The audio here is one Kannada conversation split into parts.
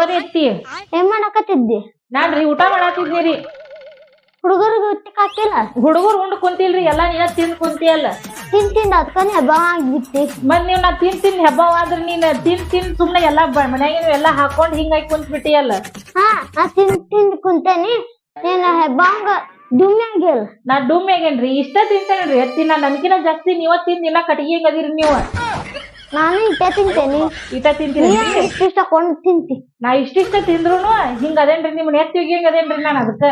ತಗೋರಿ ಎತ್ತಿ ಏನ್ ಮಾಡಾಕತ್ತಿದ್ದಿ? ನಾನ್ರಿ ಊಟ ಮಾಡಾತಿದ್ನಿರಿ ಹುಡುಗರಿಗೆ ಉತ್ತಿಕ್ ಹಾಕಿಲ್ಲ ಹುಡುಗರು ಉಂಡ್ ಕುಂತಿಲ್ರಿ ಎಲ್ಲಾ ನೀನ ತಿಂದ್ ಕುಂತಿಯಲ್ಲ. ತಿನ್ ತಿಂದ ಅದಕ್ಕನೆ ಹಬ್ಬ ಆಗ್ಬಿಟ್ಟಿ ಮತ್ ನೀವ್ ನಾ ತಿನ್ ತಿನ್ ಹಬ್ಬವಾದ್ರ ನೀನ್ ತಿನ್ ತಿನ್ ಸುಮ್ನೆ ಎಲ್ಲಾ ಮನ್ಯಾಗ ಎಲ್ಲಾ ಹಾಕೊಂಡ್ ಹಿಂಗಾಗಿ ಕುಂತ್ ಬಿಟ್ಟಿಯಲ್ಲ ಹಾ ನಾ ತಿಂದ್ ತಿಂದ್ ಕುಂತೇನಿ. ನೀನ್ ಹೆಬ್ಬಾಂಗ ಹಂಗ ಆಗಿಲ್ಲ ನಾ ಡುಮ್ಮಿ ಆಗೇನ್ರಿ ಇಷ್ಟ ತಿಂತೇನ್ರಿ. ಎತ್ತಿ ನಾ ನನ್ಕಿನ ಜಾಸ್ತಿ ನೀವ ತಿಂದ ಇನ್ನ ಕಟ್ಟಿಗೆ ಅದಿರಿ ನೀವು? ನಾನು ಇಟ್ಟ ತಿಂತೇನಿ. ಇಟ ತಿಂತೀನಿ ಇಷ್ಟಿಷ್ಟ ಕೊಂಡು ತಿಂತಿ? ನಾ ಇಷ್ಟಿಷ್ಟ ತಿಂದ್ರುನು ಹಿಂಗ ಅದೇನ್ರಿ ನಿಮ್ ನೆತ್ತಿಗೆ ಹಿಂಗ ಅದೇನ್ರಿ ನಾನ್ ಅದಕ್ಕ?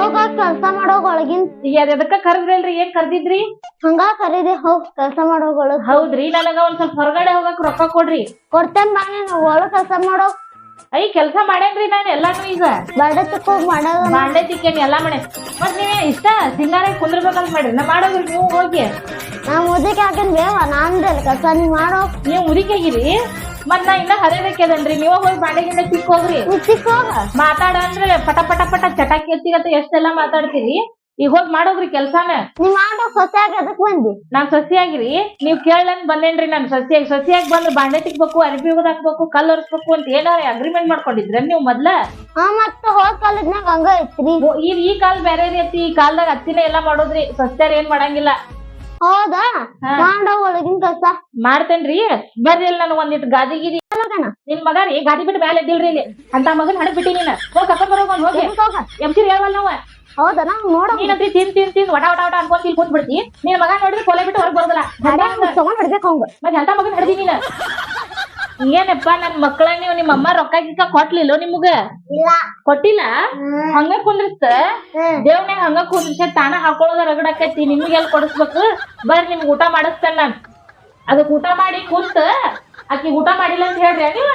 ಹೋಗ ಕೆಲ್ಸ ಮಾಡೋಗ್ ಒಳಗಿನ್. ಈಗ ಅದ್ ಎದಕ್ಕ ಕರ್ದ್ರಲ್ರಿ? ಏನ್ ಕರ್ದಿದ್ರಿ? ಹಂಗ ಕರೀದೆ ಹೋಗ್ ಕೆಲ್ಸ ಮಾಡೋ ಒಳಗ್. ಹೌದ್ರಿ ನನಗ ಒಂದ್ ಸ್ವಲ್ಪ ಹೊರಗಡೆ ಹೋಗಕ್ ರೊಕ್ಕ ಕೊಡ್ರಿ. ಕೊಡ್ತೇನ್ ಬಾ ನೀನು ಒಳಗ್ ಕೆಲ್ಸ ಮಾಡೋ ಐ ಕೆಲ್ಸ ಮಾಡೇನ್ರಿ ನಾನು ಎಲ್ಲಾನು ಈಗ. ತಕ್ಕ ಹೋಗ್ ಮಾಡೋದ ಬಾಂಡೆ ತಿಕ್ಕೇನಿ ಎಲ್ಲಾ ಮಾಡೇನ್. ಮತ್ ನೀವೇ ಇಷ್ಟ? ಸಿಂಗಾರ ಕುಂದ್ರಬೇಕಂತ ಮಾಡ್ರಿ. ನಾ ಮಾಡೋದ್ರಿ ನೀವು ಹೋಗಿ. ನಾ ಮುದಕ್ಕೆ ಹಾಕೇನ್ ಬೇವ ನಾನ್ದಲ್ಲ ಕೆಲಸ ನೀವ್ ಮಾಡೋ. ನೀವು ಮುದಿಕಾಗಿರಿ ಮತ್ ನಾ ಇನ್ನ ಹರಿಬೇಕೇನಲ್ರಿ ನೀವ ಹೋಗಿ ಬಾಂಡೆಗಿಂದ ಸಿಕ್ಕ ಹೋಗ್ರಿ ನೀ ಸಿಕ್ ಹೋಗ ಮಾತಾಡ ಅಂದ್ರೆ ಪಟ ಪಟ ಪಟ ಚಟಾಕಿ ಎತ್ತಿಗತ್ತ ಎಷ್ಟೆಲ್ಲಾ ಮಾತಾಡ್ತೀರಿ? ಈಗ ಹೋಗಿ ಮಾಡೋಗ್ರಿ ಕೆಲ್ಸಾನ. ನೀವ್ ಮಾಡೋ ಸೊಸೆಯಾಗಿ ಅದಕ್ ಬಂದಿ. ನಾನ್ ಸಸಿಯಾಗಿರಿ. ನೀವ್ ಕೇಳಂದ್ ಬಂದೇನ್ರಿ ನಾನ್ ಸಸಿಯಾಗಿ. ಸಸಿಯಾಗಿ ಬಂದ್ರೆ ಬಾಂಡೆ ತಿಕ್ಬೇಕು ಅರ್ಬಿ ಹೋಗೋದ್ ಹಾಕ್ಬೇಕು ಕಲ್ಲು ಒರ್ಸ್ಬೇಕು ಅಂತ ಏನಾರ ಅಗ್ರಿಮೆಂಟ್ ಮಾಡ್ಕೊಂಡಿದ್ರ ನೀವು ಮೊದ್ಲ? ಹಾ ಮತ್ತ ಹೋದ್ ಕಾಲದ್ನಾಗ ಹಂಗ ಐತ್ರಿ ಓ- ಈ ಈ ಕಾಲ್ ಬೇರೆ ರೀತಿ ಈ ಕಾಲ್ದಾಗ ಹತ್ತಿನ ಎಲ್ಲಾ ಮಾಡೋದ್ರಿ. ಸಸ್ಯಾರ ಏನ್ ಮಾಡಂಗಿಲ್ಲ. ಹೌದಾ. ಮಾಡೋ ಒಳಗಿನ ಕಸ. ಮಾಡ್ತೇನ್ರಿ. ಬರ್ರಿ ನನಗ್ ಒಂದಿಟ್ಟು ಗಾದಿ ಗಿದಿ ನಿನ್ ಮಗ ರೀ ಗಾದಿ ಬಿಟ್ಟು ಬ್ಯಾಲೆ ಎದ್ದಿಲ್ರಿ ಇಲ್ಲಿ. ಅಂತ ಮಗನ್ ಹಣಕ್ ಬಿಟ್ಟಿ ನೀನ್. ಹೋಗ್ ಕರ್ಕೊಂಡ್ ಬರೋಗ್ ಹೋಗಿ. ಹೋಗ? ಎಂಸಿರಿ ಹೇಳವಲ್ ನಾವ. ಹೌದಾ ನಾ ನೋಡ ನೀನಂತ್ರಿ ತಿನ್ ತಿನ್ ತಿನ್ ವಟ ವಟ ವಟ ಅನ್ಕೊಂಡ್ ಇಲ್ಲಿ ಕುಂತ್ ಬಿಡ್ತಿ ನಿನ್ ಮಗ ನೋಡಿದ್ರೆ ಕೊಲೆ ಬಿಟ್ಟು ಹೊರಗ್ ಬರೋದಲ್ಲ. ತಗೊಂಡ್ ಹಿಡ್ಬೇಕು ಅವಂಗ. ಮತ್ತೆ ಎಂತ ಮಗನ್ ಹಿಡ್ದಿ ನೀನ್? ಏನಪ್ಪ ನನ್ ಮಕ್ಕಳ ನೀವು ನಿಮ್ಮ ಅಮ್ಮ ರೊಕ್ಕ ಗಿಕ್ಕ ಕೊಟ್ಲಿಲ್ಲ ನಿಮ್ಗ? ಕೊಟ್ಟಿಲ್ಲ? ಹಂಗ ಕುಂದ್ರಿಸ್ತ. ದೇವ್ನ್ಯಾಗ ಹಂಗ ಕುಂದ್ರಿಸ ತಾನ ಹಾಕೊಳ್ಳೋದ ರಗಡಾಕೈತಿ ನಿಮ್ಗೆ ಎಲ್ಲಿ ಕೊಡಿಸ್ಬೇಕು? ಬರ್ರಿ ನಿಮ್ಗೆ ಊಟ ಮಾಡಿಸ್ತೇನೆ ನಾನು. ಅದಕ್ಕೆ ಊಟ ಮಾಡಿ ಕುಂತ ಆಕಿ ಊಟ ಮಾಡಿಲ್ಲ ಅಂತ ಹೇಳ್ರಿ ನೀವ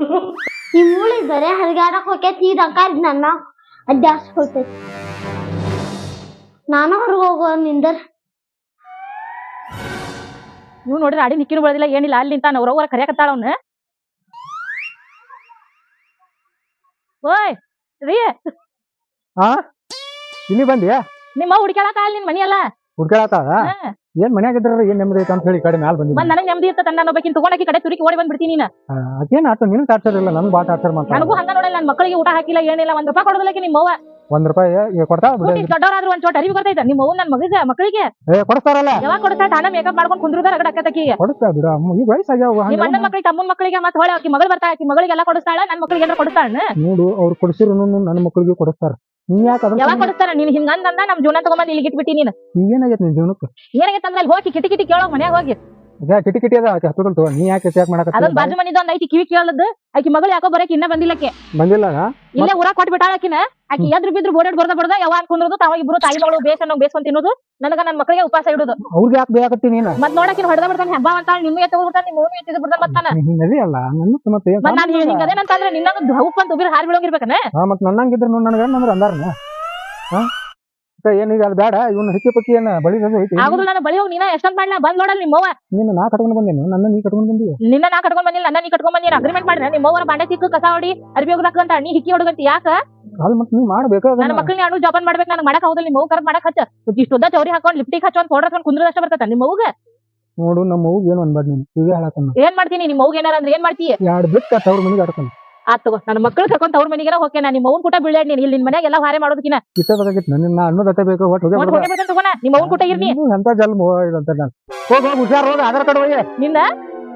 ಈ ಮೂಳಿ ಬರೇ ಹರಿಗಾಡಕ್ ಹೋಗ್ಯತಿ ಈ ರೊಕ್ಕ ನನ್ನ ಜಾಸ್ತಿ ಹೋಗ್ತೈತಿ ನಾನು ಹೊರಗೆ ಹೋಗೋ ನಿಂದರ್. ನೀವು ನೋಡ್ರಿ ಅಡಿ ನಿಕ್ಕಿನೂ ಬೆಳೆದಿಲ್ಲ ಏನಿಲ್ಲ ಅಲ್ಲಿ ನಿಂತ ಅವ್ರವ್ರ ಕರಿಯಾಕತ್ತಾಳ ಅವನು. ಓಯ್ ರೀ. ಹಾ ಇಲ್ಲಿ ಬಂದ್ಯಾ? ನಿಮ್ಮ ಹುಡುಕ್ಯಾಳತ್ತ ಅಲ್ಲಿ ನಿನ್ ಮನಿ ಅಲ್ಲ ಹುಡ್ಕಾಡತ್ತಾಳ ಹಾ. ಏನ್ ಮನ್ಯಾಗ ಇದ್ರ ಏನ್ ನೆಮ್ಮದಿ ಐತೆ ಅಂತ ಹೇಳಿ ಈ ಕಡೆ ಮ್ಯಾಲ ಬಂದಿದ್ದೆ ಮತ್ ನನಗ್ ನೆಮ್ಮದಿ ಇರ್ತದ ನಾನು ಒಬ್ಬಕಿನ್ ತಗೊಂಡಾಕಿ ಕಡೆ ತುರಿಕಿ ಓಡಿ ಬಂದ್ಬಿಡ್ತೀನಿ ನೀನ್. ಅದೇನ್ ಆತ? ನಿನ್ ಟಾರ್ಚರ್ ಇಲ್ಲ ನನ್ ಬಾ ಟಾರ್ಚರ್ ಮಾಡ್ತಾಳ. ನನಗೂ ಹಂಗ ನೋಡಲ್ಲ ನನ್ನ ಮಕ್ಕಳಿಗೆ ಊಟ ಹಾಕಿಲ್ಲ ಏನಿಲ್ಲ ಒಂದ್ ರೂಪಾಯಿ ಕೊಡೋದಿಲ್ಲ ನಿಮ್ಮ ಅವ್ವ ಒಂದ್ ರೂಪಾಯಿ ಈಗ ಕೊಡ್ತಾಳ ಬಿಡ. ಕೂತಿ ದೊಡ್ಡವರಾದ್ರೂ ಒಂದ್ ಚೋಟ ಅರಿವಿ ಬರ್ತೈತೆ ನಿಮ್ಮ ಅವ್ವ ನನ್ ಮಗಗ ಮಕ್ಕಳಿಗೆ ಏ ಕೊಡಿಸ್ತಾರಲ್ಲ? ಯಾವಾಗ ಕೊಡ್ತಾ ತಾನ ಮೇಕಪ್ ಮಾಡ್ಕೊಂಡು ಕುಂದ್ರುದ ರಗಡ ಅಕ್ಕತಕಿಗೆ ಕೊಡಿಸ್ತಾ ಬಿಡ. ಅಮ್ಮ, ಈಗ ವಯಸ್ಸಾಗ್ಯಾವ ನಿಮ್ಮ ಅಣ್ಣನ ಮಕ್ಕಳಿಗೆ ತಮ್ಮನ ಮಕ್ಕಳಿಗೆ ಮತ್ತೆ ಹೊಳೆ ಆಕಿ ಮಗಳು ಬರ್ತಾ ಆಕಿ ಮಗಳಿಗೆಲ್ಲ ಕೊಡಿಸ್ತಾಳ? ನನ್ ಮಕ್ಕಳಿಗೆ ಏನಾರ ಕೊಡಿಸ್ತಾಳ ನೋಡು ಅವ್ರು ಕೊಡಿಸಿರು ನನ್ನ ಮಕ್ಕಳಿಗೆ ಕೊಡಿಸ್ತಾರ. ನೀ ಯಾಕೆ ಯಾವಾಗ ಅದ್ರ ಕೊಡಿಸ್ತಾರ? ನೀನ್ ಹಿಂಗಂದ ನಮ್ ಜೀವನ ತಗೊಂಬಂದ್ ಇಲ್ಲಿ ಇಟ್ಬಿಟ್ಟಿ ನೀನ್. ಏನಾಗೈತೆ ನಿನ್ ಜೀವನಕ್ಕೆ? ಏನಾಗೈತೆ ಅಂದ್ರೆ ಅಲ್ಲಿ ಹೋಗಿ ಕಿಟಿ ಕಿಟಿ ಕೇಳೋ ಮನ್ಯಾಗ ಹೋಗಿ. ಅದೇ ಕಿಟಿ ಕಿಟಿ ಅದ ಆಕೆ ನೀ ಯಾಕೆ ಯಾಕೆ ಅದೊಂದ್ ಮಾಡಕತ್ತಿ ಬಾಜು ಮನಿದ ಒಂದ್ ಐತಿ ಕಿವಿ ಕೇಳದ್. ಆಕಿ ಮಗಳು ಯಾಕೋ ಬರಕ್ ಇನ್ನ ಬಂದಿಲ್ಲಕ್ಕೆ ಬಂದಿಲ್ಲ ಇಲ್ಲೇ ಊರ ಕೊಟ್ಟು ಬಿಟ್ಟಾಳ ಆಕಿನ. ಆಕಿ ಎದ್ರು ಬಿದ್ರು ಬೋರ್ಡ್ ಬರ್ದ ಬರ್ದ ಯಾವಾಗ ಕುಂದ್ರದು ತಾವ ಇಬ್ರು ತಾಯಿ ಮಗಳು ಬೇಸ್ ಅನ್ನೋ ಬೇಸ್ಕೊಂಡ್ ತಿನ್ನೋದು. ನನಗ ನನ್ನ ಮಕ್ಕಳಿಗೆ ಉಪವಾಸ ಇಡುದು. ಅವ್ರಿಗೆ ಯಾಕೆ ಬೇಕಾಕತ್ತಿ ನೀನು? ಮತ್ ನೋಡಕಿನ ಹೊಡೆದ ಬಿಡ್ತಾನೆ ಹಬ್ಬ ಅಂತ ನಿಮ್ಗೆ ತಗೋಬಿಟ್ಟ ನಿಮ್ಮ ಮಮ್ಮಿ ಎತ್ತಿದ್ ಬಿಡ್ತಾನೆ ಮತ್ತ ನೀ ನಿನ್ನ ಅದಿ ಅಲ್ಲ ನನ್ನ ಮತ್ತೆ ಮತ್ ನಾನ್ ಹಿಂಗ ಅದೇನಂತಂದ್ರೆ ನಿನ್ನಂಗ ಹೌಪ್ ಅಂತ ಉಬಿರ್ ಹಾರ್ ಬೀಳೋಂಗಿರ್ಬೇಕನ ಹಾ ಮತ್ ನನ್ನಂಗಿದ್ರು ನನಗ ಅಂದ್ರೆ ಅಂದಾರನ? ಹಾ? ಮತ್ತೆ ಏನೀಗ ಅದು ಬೇಡ ಇವನು ಹಿಕ್ಕಿ ಪಕ್ಕಿ ಏನ ಬಳಿ ಐತಿ? ನಾನು ಬಳಿ ಹೋಗಿ ನೀನ ಎಷ್ಟೊಂದ್ ಮಾಡ್ಲಾ? ಬಂದ್ ನೋಡಲ್ ನಿಮ್ಮವ್ವ. ನಿನ್ನ ನಾ ಕಟ್ಕೊಂಡು ಬಂದೇನು ನನ್ನ ನೀ ಕಟ್ಕೊಂಡ್ ಬಂದಿ ನಿನ್ನ ನಾ ಕಟ್ಕೊಂಡ್ ಬಂದಿಲ್ಲ ನನ್ನ ನೀ ಕಟ್ಕೊಂಡ್ ಬಂದಿನ ಅಗ್ರಿಮೆಂಟ್ ಮಾಡಿದ್ರೆ ನಿಮ್ಮವ್ವರ ಬಾಂಡೆ ಸಿಕ್ಕು ಕಸ ಹೊಡಿ ಅರ್ಬಿ ಹೋಗದಂತ ನೀ ಹಿಕ್ಕಿ ಹೊಡಗಂತ ಯಾಕ? ಅಲ್ಲಿ ಮತ್ತೆ ನೀ ಮಾಡ್ಬೇಕು ನನ್ನ ಮಕ್ಕಳನ್ನ ಅನು ಜಾಬನ್ ಮಾಡ್ಬೇಕು ನನಗೆ ಮಾಡಕ್ ಹೌದಲ್ಲ ನಿಮ್ಮವ್ ಕರ್ ಮಾಡಕ್ ಹಚ್ಚ. ಇಷ್ಟು ಉದ್ದ ಚೌರಿ ಹಾಕೊಂಡ್ ಲಿಪ್ಟಿಕ್ ಹಚ್ಚೊಂದ್ ಪೌಡರ್ ಹಾಕೊಂಡ್ ಕುಂದ್ರದಷ್ಟ ಬರ್ತದ ನಿಮ್ಮ ಅವ್ಗ ನೋಡು ನಮ್ಮ ಅವ್ಗ ಏನು ಅನ್ಬಾರ್ದು ನೀನು? ಈಗ ಹೇಳಕನ್ನ ಏನ್ ಮಾಡ್ತೀನಿ ನಿಮ್ಮ ಅವ್ಗ ಏನಾರ ಅಂದ್ರೆ ಏನ್ ಮಾಡ್ತೀಯ ಎರಡು ಬಿಟ್ಟು ತವ್ರ ಮನೆಗೆ ಆಡ್ತಾನೆ ಆತ್ ತಗೋ ನನ್ನ ಮಕ್ಕಳು ಕರ್ಕೊಂಡ್ ಅವ್ರ ಮನೆಗೆ ಹೋಗ್ತೇನೆ ನಿಮ್ಮ ಅವ್ನ ಕೂಟ ಬೀಳ್ ನೀನ್. ಇಲ್ಲಿ ನಿನ್ ಮನ್ಯಾಗ ಎಲ್ಲ ಹಾರೆ ಮಾಡೋದಕ್ಕಿನ ಇಷ್ಟ ಬೇಕಾಗಿತ್ತು ನನ್ನ ನಾ ಅನ್ನೋದತ್ತೆ ಬೇಕು ಒಟ್ಟು ಹೋಗಿ ಒಟ್ ಹೋಗ್ಬೇಕಂತ ತಗೋಣ ನಿಮ್ಮ ಅವ್ನ ಕೂಟ ಇರ್ನಿ ಜಲ್ಮ ನಾನು. ಹೋಗಿ ಹೋಗಿ ಹುಷಾರ್ ಹೋಗಿ ಆಧಾರ್ ಕಾರ್ಡ್ ಹೋಗಿ ನಿನ್ನ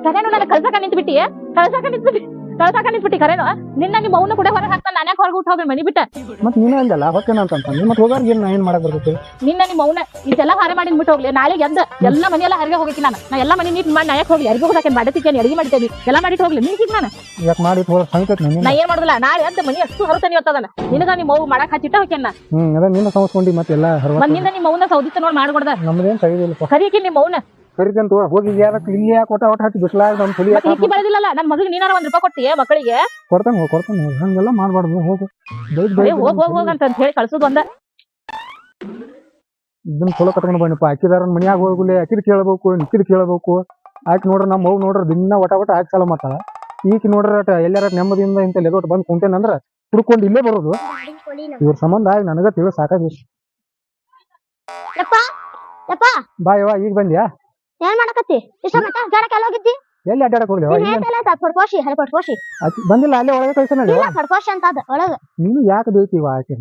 ಕರೇನು ನನ್ನ ಕಳ್ಸಕ ನಿಂತ್ಬಿಟ್ಟಿ ಕಳ್ಸಕ ನಿಂತ್ಬಿಟ್ಟಿ. ನಿಂತ್ಬಿಟ್ಟಿ ಕರೇನು? ನಿನ್ನ ನಿಮ್ಮ ಮೌನ ಕೂಡ ಹೊರಗೆ ಹಾಕ್ತಾನ ನಾನ್ಯಾಕ ಹೊರಗೆ ಊಟ ಹೋಗಿ ಮನಿ ಬಿಟ್ಟ. ಮತ್ತೆ ನೀನು ಅಂದಲ್ಲ ಹೊತ್ತೇನ ಅಂತ ಅಂತ ಮತ್ತೆ ಹೋಗಾರ ಏನು ನಾ ಏನು ಮಾಡಕ್ ಬರ್ತೈತಿ? ನಿನ್ನ ನಿಮ್ಮ ಮೌನ ಇದೆಲ್ಲ ಹಾರೆ ಮಾಡಿ ಬಿಟ್ಟು ಹೋಗ್ಲಿ. ನಾಳೆ ಎದ್ದ ಎಲ್ಲ ಮನೆ ಎಲ್ಲ ಹರಿಗೆ ಹೋಗಿ ನಾನು. ನಾ ಎಲ್ಲ ಮನಿ ನೀಟ್ ಮಾಡಿ ನಾಯಕ್ ಹೋಗ್ಲಿ. ಯಾರಿಗೂ ಹಾಕಿ ಮಾಡತಿದ್ದೇನೆ ಅಡಿಗೆ ಮಾಡಿದ್ದೇನೆ. ಎಲ್ಲ ಮಾಡಿಟ್ಟು ಹೋಗ್ಲಿ. ನೀನ್ ಸಿಗ್ ನಾನು? ಯಾಕೆ ಮಾಡಿ ಹೋಗಿ ಸಂಗತೈತಿ ನಾ ನೀನು ಏನ್ ಮಾಡುದಿಲ್ಲ. ನಾಳೆ ಎದ್ದ ಮನಿ ಅಷ್ಟು ಹೊರತನಿ ಇವತ್ತದನ ನಿನಗ ನಿಮ್ಮ ಅವ್ವ ಮಾಡಕ್ ಹಚ್ಚಿಟ್ಟ ಹೋಗ್ಯಾನ ಹ್ಮ್ ಅದ ನಿನ್ನ ಸಂಸ್ಕೊಂಡಿ ಮತ್ತೆ ಎಲ್ಲ ಹರ ಬಂದಿಂದ ನಿಮ್ಮ ಅವ್ನ ಸೌದಿತ್ತ ನೋಡಿ ಮಾಡ್ಕೊಡ್ದ. ನಮ್ದೇನ್ ಇಲ್ಲ ಕರಿಯಕಿ ನಿಮ್ಮ ಅವ್ನ ಕರಿತಂತ ಹೋಗಿ ಯಾರಕ್ಕೆ ಇಲ್ಲಿ ಯಾಕೆ ಒಟ ಒಟ ಹಚ್ಚಿ ಬಿಸ್ಲಾಗ ನಮ್ಮ ಮತ್ತೆ ಬೆಳೆದಿಲ್ಲಲ್ಲ? ಮಗಳಿಗೆ ನೀನಾರ ಒಂದ್ ರೂಪಾಯಿ ಕೊಟ್ಟಿಯೇ ಮಕ್ಕಳಿಗೆ? ಕೊಡ್ತಾನೆ ಹೋಗಿ ಕೊಡ್ತಾನೆ ಹೋಗಿ ಹಂಗೆಲ್ಲ ಮಾಡ್ಬಾರ್ದು ಹೋಗು. ಅಂತ ಹೇಳಿ ಕಳ್ಸೋದು ಒಂದ. ಇದನ್ನ ಚಲೋ ಕಟ್ಕೊಂಡು ಬಂದಪ್ಪ ಅಕ್ಕಿದಾರ ಮನ್ಯಾಗ ಹೋಗುಲೆ ಅಕ್ಕಿದ ಕೇಳಬೇಕು ನಿಕ್ಕಿದ ಕೇಳಬೇಕು. ಆಕಿ ನೋಡ್ರ ನಮ್ಮ ಮಗು ನೋಡ್ರ ದಿನ ಒಟ ಒಟ ಹಾಕಿ ಚಾಲೋ ಮಾಡ್ತಾಳ. ಈಕಿ ನೋಡ್ರ ಎಲ್ಲಾರ ನೆಮ್ಮದಿಯಿಂದ ಇಂತ ಲೆದೋಟ್ ಬಂದು ಕುಂತೇನಂದ್ರ ಹುಡ್ಕೊಂಡು ಇಲ್ಲೇ ಬರೋದು. ಇವ್ರ ಸಂಬಂಧ ಆಗಿ ನನಗ ತಿಳಿಸ್ ಸಾಕಾಗಿ ಈಗ ಬಂದ್ಯಾ? ಏನ್ ಮಾಡಕತ್ತಿ? ಇಷ್ಟ ಜಾಡಕ್ಕೆ ಎಲ್ಲ ಹೋಗಿದ್ದಿ? ಎಲ್ಲಿ ಅಡ್ಡಾಡಕ್ ಹೋಗ್ಲಿ? ನೀನ್ ಹೇಳ್ತಲ್ಲ ಅದ್ ಪಡ್ಕೋಶಿ ಹಲ್ ಪಡ್ಕೋಶಿ ಬಂದಿಲ್ಲ ಅಲ್ಲೇ ಒಳಗೆ ಕಳ್ಸ ನೋಡಿ ಇಲ್ಲ ಪಡ್ಕೋಶಿ ಅಂತ ಅದ ಒಳಗ. ನೀನು ಯಾಕೆ ಬೀಳ್ತೀವ ಆಕೆ?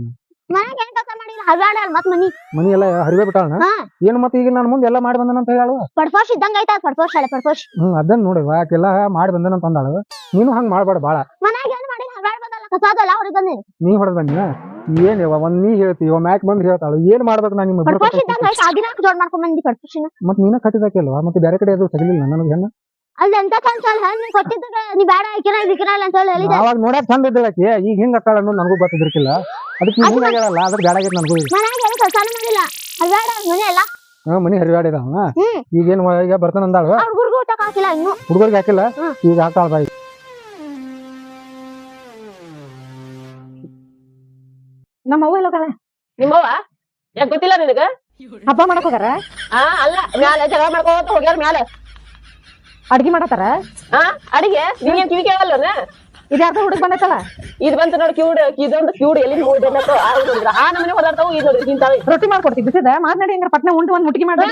ಮನ್ಯಾಗ ಏನ್ ಕೆಲಸ ಮಾಡಿಲ್ಲ ಅಲ್ಲ ಮತ್ ಮನಿ. ಮನಿ ಎಲ್ಲ ಹರಿವೆ ಬಿಟ್ಟಾಳ ಹಾ. ಏನ್ ಮತ್ತೆ ಈಗ ನಾನು ಮುಂದೆ ಎಲ್ಲ ಮಾಡಿ ಬಂದನ ಅಂತ ಹೇಳು ಪಡ್ಕೋಶಿ ಇದ್ದಂಗ ಐತ ಪಡ್ಕೋಶಿ ಹಳೆ ಪಡ್ಕೋಶಿ ಹ್ಮ್ ಅದನ್ನ ನೋಡಿ ಆಕೆಲ್ಲ ಮಾಡಿ ಬಂದನ ಅಂತ ಅಂದಾಳು. ನೀನು ಹಂಗ್ ಮಾಡಬೇಡ ಬಾಳ. ಮನ್ಯಾಗ ಏನ್ ಮಾಡಿ ಹವ್ಯಾಡ ಬಂದಲ್ಲ ಕಸಾದಲ್ಲ ಹೊರಗೆ ಬನ್ನಿ ನೀ ಹೊಡೆದ್ ಬಂದಿನ? ಏನ್ ಒಂದ್ ನೀ ಹೇಳ್ತಿ ಇವ ಮ್ಯಾಕ್ ಬಂದ್ ಹೇಳ್ತಾಳು. ಏನ್ ಮಾಡ್ಬೇಕು ನಾನು ನಿಮ್ಮ ಪಡ್ಕೋಶಿ ಇದ್ದಂಗ ಐತ ಆಗಿನಾಕ ಜೋಡ್ ಮಾಡ್ಕೊಂಡ್ ಬಂದಿ ಪಡ್ಕೋಶಿನ ಮತ್ ನೀನ ಕಟ್ಟಿದಾಕಿಲ್ವಾ ಮತ್ತೆ ಬೇರೆ ಕಡೆ ಅದು ತಗಲಿಲ್ಲ ನನಗೆ ಹೆಣ್ಣ? ಅಲ್ಲಿ ಎಂತ ಕನ್ಸಲ್ ಹೆಣ್ ನೀನ್ ನೀ ಬೇಡ ಐಕಿನ ಇದಕ್ಕಿನ ಇಲ್ಲ ಅಂತ ಹೇಳಿ ಹೇಳಿದೆ ಅವಾಗ ನೋಡಕ್ ಚಂದ ಇದ್ದಳಕ್ಕೆ ಈಗ ಹಿಂಗ ಅಕ್ಕಾಳ ಅನ್ನೋದು ನನಗೂ ಗೊತ್ತಿದ್ದಿರ್ಕಿಲ್ಲ. ಅದಕ್ಕೆ ಈಗ ಹಿಂಗ ಆಗ್ಯಾಳಲ್ಲ ಅದಕ್ಕೆ ಬ್ಯಾಡ ಆಗೈತೆ ನನಗೂ ಈಗ. ಮನ್ಯಾಗ ಏನು ಕೆಲಸಾನು ಮಾಡಿಲ್ಲ. ಹವ್ಯಾಡ ಮನೆ ಅಲ್ಲ. ಹಾ, ಮನಿ ಹರಿವಾಡಿದ ಹ್ಮ್. ಈಗೇನ್ ಈಗ ಬರ್ತಾನ ಅಂದಾಳು ಹಾಕಿಲ್ಲ ಇನ್ನು. ಹುಡುಗರಿಗೆ ಹಾಕಿಲ್ಲ. ಈಗ ಬಾಯಿ. ನಮ್ಮ ಅವ್ವ ಎಲ್ಲ ಹೋಗಾಳ ನಿಮ್ಮವ್ವ ಯಾಕೆ ಗೊತ್ತಿಲ್ಲ ನಿನಗ? ಹಬ್ಬ ಮಾಡಕ್ ಹೋಗಾರ? ಆ ಅಲ್ಲ ಮ್ಯಾಲ ಜಗಳ ಮಾಡ್ಕೋತ ಹೋಗ್ಯಾರ ಮ್ಯಾಲೆ. ಅಡ್ಗಿ ಮಾಡತಾರ ಆ ಅಡಿಗೆ? ನಿಂಗೇನ್ ಕಿವಿ ಕೇಳಲ್ಲ ಇದ್ಯಾರ್ದ ಹುಡುಗ ಬಂದೈತಲ್ಲ? ಇದ್ ಬಂತ ನೋಡಿ ಕ್ಯೂಡ್ ಇದೊಂದು ಕ್ಯೂಡ್ ಎಲ್ಲಿ ಆ ನೋಡಿದ್ರ ಆ ಇದ್ ತಿಂತಾವೆ ರೊಟ್ಟಿ ಮಾಡ್ಕೊಡ್ತೀವಿ ಬಿಸಿದ ಮಾತನಾಡಿ ಹಂಗಾರ ಪಟ್ನೆ ಉಂಟು ಒಂದ್ ಮುಟ್ಗಿ ಮಾಡಿ.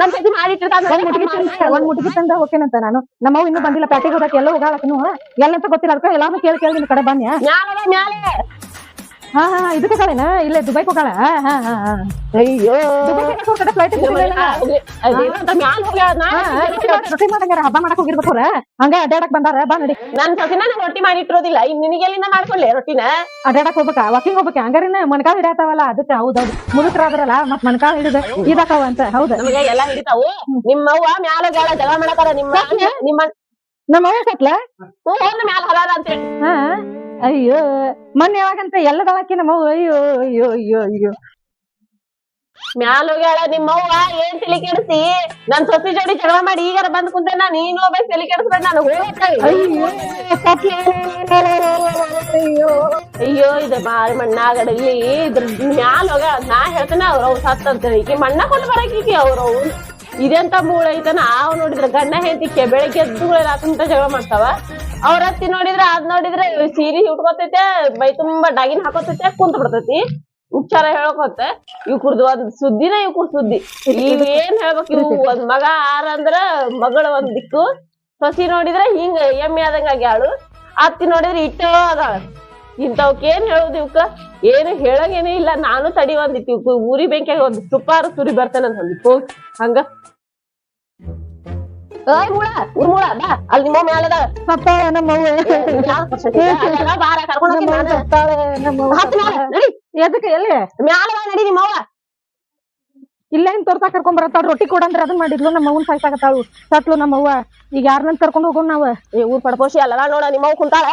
ನಮ್ ಜೊತೆ ಮಾಡಿಟ್ಟಿರ್ತಾರ ಒಂದ್ ಮುಟ್ಗಿ ತಿಂದ ಒಂದ್ ಮುಟ್ಗಿ ತಂದ ಓಕೆನಂತ ನಾನು. ನಮ್ಮವ್ ಇನ್ನೂ ಬಂದಿಲ್ಲ ಪ್ಯಾಟಿಗೆ ಹೋಗಕ್ಕೆ ಎಲ್ಲ ಹೋಗಾಳಕನು ಎಲ್ಲಂತ ಗೊತ್ತಿಲ್ಲ ಅದಕ್ಕೆ ಎಲ್ಲಾರು ಕೇಳಿ ಕೇಳಿ ನಿಮ್ ಕಡೆ ಬನ್ನಿ ಮ್ಯಾಲ ಮ್ಯಾಲೆ. ಹಾ ಹಾ ಇದಕ್ಕೆ ಹೋಗಾಳೇನ ಇಲ್ಲೇ ದುಬೈ ಹೋಗಾಳ ಹಾ ಹಾ ಹಾ ಅಯ್ಯೋ. ಫ್ಲೈಟ್ ರೊಟ್ಟಿ ಮಾಡಂಗಾರ ಹಬ್ಬ ಮಾಡಕ್ ಹೋಗಿರ್ಬೇಕು ಹಂಗ ಅಡ್ಡಾಡಕ್ ಬಂದಾರ ಬಾ ನಡಿ. ನನ್ ಸಸಿನ ರೊಟ್ಟಿ ಮಾಡಿಟ್ಟಿರೋದಿಲ್ಲ ಇನ್ ನಿನಗೆಲ್ಲಿಂದ ಮಾಡ್ಕೊಳ್ಳಿ ರೊಟ್ಟಿನ? ಅಡ್ಡಾಡಕ್ ಹೋಗ್ಬೇಕ ವಾಕಿಂಗ್ ಹೋಗ್ಬೇಕ. ಹಂಗಾರಿನ ಮಣಕಾಲ್ ಹಿಡಿಯತಾವಲ್ಲ ಅದಕ್ಕೆ ಹೌದೌದು ಮುದುಕರಾದ್ರಲ್ಲ ಮತ್ ಮಣಕಾಲ್ ಹಿಡಿದ ಇದಾಕವ ಅಂತ ಹೌದ. ನಮಗೆ ಎಲ್ಲಾ ಹಿಡಿತಾವು. ನಿಮ್ಮವ್ವ ಮ್ಯಾಲ ಗಾಳ ಜಗಳ ಮಾಡಕಾರ ನಿಮ್ಮ ನಿಮ್ಮ ನಮ್ಮ ಅವ್ವ ಸತ್ಲ? ಹೋದ ಮ್ಯಾಲ ಹರಾರ ಅಂತ ಹೇಳಿ. ಹಾ. ಅಯ್ಯೋ ಮೊನ್ನೆ ಯಾವಾಗಂತ ಎಲ್ಲದಳಕಿ ದಳಕ್ಕೆ ನಮ್ಮ ಅವ್ವ ಅಯ್ಯೋ ಅಯ್ಯೋ ಅಯ್ಯೋ ಅಯ್ಯೋ. ಮ್ಯಾಲ ಹೋಗ್ಯಾಳ ನಿಮ್ಮವ್ವ ಏನ್ ತಲೆ ಕೆಡಿಸಿ? ನನ್ ಸೊಸಿ ಜೋಡಿ ಜಗಳ ಮಾಡಿ ಈಗಾರ ಬಂದ್ ಕುಂತೆ ನಾ ನೀನು ಹೋಗ್ಬೇಕು ತಲೆ ಕೆಡಿಸ್ಬೇಡ ನಾನು ಅಯ್ಯೋ ಅಯ್ಯೋ ಇದು ಮಾರಿ ಮಣ್ಣಾಗಡಲಿ ಇದ್ರ ಮ್ಯಾಲ ಹೋಗ್ಯಾಳ ನಾ ಹೇಳ್ತೇನೆ ಅವ್ರ ಅವ್ರು ಸತ್ತಂತ. ಈಕಿ ಮಣ್ಣ ಕೊಟ್ಟು ಬರಕೀಕಿ ಅವ್ರ ಅವ್ರು ಇದೆಂತ ಮೂಳ ಐತನ ಅವ್ ನೋಡಿದ್ರ ಗಂಡ ಹೆಂಡತಿ ಬೆಳಗ್ಗೆ ಎದ್ದು ರಾತ್ರಿ ಜಗಳ ಮಾಡ್ತಾವ. ಅವ್ರ ಅತ್ತಿ ನೋಡಿದ್ರ ಅದ್ ನೋಡಿದ್ರೆ ಸೀರೆ ಉಟ್ಕೋತೈತೆ, ಬೈ ತುಂಬಾ ಡಾಗಿನ್ ಹಾಕೋತೈತೆ, ಕುಂತ ಬಿಡ್ತೈತಿ. ಉಚ್ಚಾರ ಹೇಳಕೋತ ಇವ್ ಕುರ್ದು ಒಂದ್ ಸುದ್ದಿನ ಇವ್ ಕುರ್ ಸುದ್ದಿ. ಇವ್ ಏನ್ ಹೇಳ್ಬೇಕು ಇವ್? ಒಂದ್ ಮಗ ಆರ ಅಂದ್ರ ಮಗಳ ಒಂದ್ ದಿಕ್ಕು. ಸಸಿ ನೋಡಿದ್ರ ಹಿಂಗ ಎಮ್ಮೆ ಆದಂಗ ಆಗ್ಯಾಳು. ಅತ್ತಿ ನೋಡಿದ್ರ ಇಟ್ಟೋ ಅದಾಳ. ಏನ್ ಹೇಳುದು ಇವಕ್ಕ ಏನು ಹೇಳಂಗೇನೇ ಇಲ್ಲ. ನಾನು ತಡಿ ಒಂದಿತ್ತು ಊರಿ ಬೆಂಕಿಯಾಗ ಒಂದ್ ಸುಪಾರು ಸುರಿ ಬರ್ತೇನೆ ಅಂತ ಹಂಗ ಏಯ್ ಮೂಳ ಊರ್ ಮೂಳ ಬಾ ಅಲ್ಲಿ ನಿಮ್ಮ ಮ್ಯಾಲದ ಅಪ್ಪ ನಮ್ಮ ಬಾರ ಕರ್ಕೊಂಡು ಹೋಗ್ತೀನಿ ನಾನು. ಹತ್ತ್ ಮ್ಯಾಲ, ನಡಿ. ಎದಕ್ಕೆ ಎಲ್ಲಿ? ಮ್ಯಾಲ ಬಾ ನಡಿ ನಿಮ್ಮ ಅವ್ವ. ಇಲ್ಲ ಹಿಂಗ್ ತೋರ್ಸಾಕ್ ಕರ್ಕೊಂಡ್ ಬರತ್ತಾಳ ರೊಟ್ಟಿ ಕೊಡಂದ್ರ ಅದನ್ ಮಾಡಿದ್ಲು ನಮ್ಮ ಅವ್ವನ್ ಸಾಯ್ಸಾಕತ್ತಾಳು. ಸತ್ಲು ನಮ್ಮ ಅವ್ವ. ಈಗ ಯಾರನ್ನ ಕರ್ಕೊಂಡು ಹೋಗೋಣ ನಾವ? ಏ ಊರ್ ಪಡಪೋಸಿ ಅಲ್ಲ ನೋಡ ನಿಮ್ಮ ಅವ್ವ ಕುಂತಾಳ.